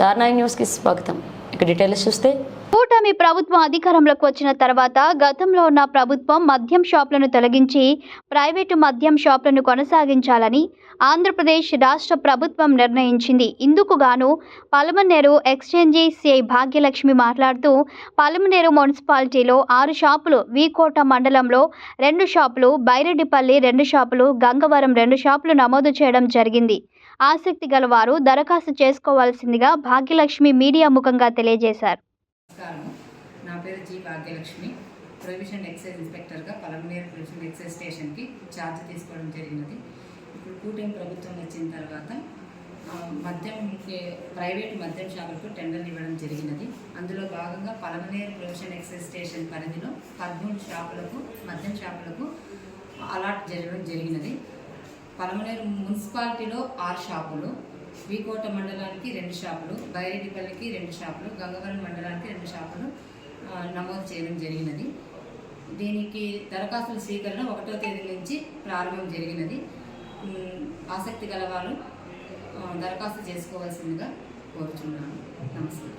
తార్నాయి న్యూస్కి స్వాగతం. ఇక డీటెయిల్స్ చూస్తే కూటమి ప్రభుత్వం అధికారంలోకి వచ్చిన తర్వాత గతంలో ఉన్న ప్రభుత్వం మద్యం షాపులను తొలగించి ప్రైవేటు మద్యం షాపులను కొనసాగించాలని ఆంధ్రప్రదేశ్ రాష్ట్ర ప్రభుత్వం నిర్ణయించింది. ఇందుకు గాను పలమనేరు ఎక్స్చేంజీ సిఐ భాగ్యలక్ష్మి మాట్లాడుతూ పలమనేరు మున్సిపాలిటీలో ఆరు షాపులు వీకోట మండలంలో రెండు షాపులు బైరెడ్డిపల్లి రెండు షాపులు గంగవరం రెండు షాపులు నమోదు చేయడం జరిగింది. ఆసక్తి గలవారు దరఖాస్తు చేసుకోవాల్సిందిగా భాగ్యలక్ష్మి మీడియా ముఖంగా తెలియజేశారు. పేరు జి భాగ్యలక్ష్మి. ప్రొవిషన్ ఎక్సైజ్ ఇన్స్పెక్టర్గా పలమనేరు ప్రొవిషన్ ఎక్సైజ్ స్టేషన్కి ఛార్జ్ తీసుకోవడం జరిగినది. ఇప్పుడు కూటమి ప్రభుత్వం వచ్చిన తర్వాత మద్యం ప్రైవేట్ మద్యం షాపులకు టెండర్లు ఇవ్వడం జరిగినది. అందులో భాగంగా పలమనేరు ప్రొవిషన్ ఎక్సైజ్ స్టేషన్ పరిధిలో పదమూడు షాపులకు మద్యం షాపులకు అలాట్ జరగడం జరిగినది. పలమనేరు మున్సిపాలిటీలో ఆరు షాపులు వికోట మండలానికి రెండు షాపులు బైరెడ్డిపల్లికి రెండు షాపులు గంగవరం మండలానికి రెండు షాపులు నమోదు చేయడం జరిగినది. దీనికి దరఖాస్తుల స్వీకరణ ఒకటో తేదీ నుంచి ప్రారంభం జరిగినది. ఆసక్తి గల వాళ్ళు దరఖాస్తు చేసుకోవాల్సిందిగా కోరుచున్నాను. నమస్తే.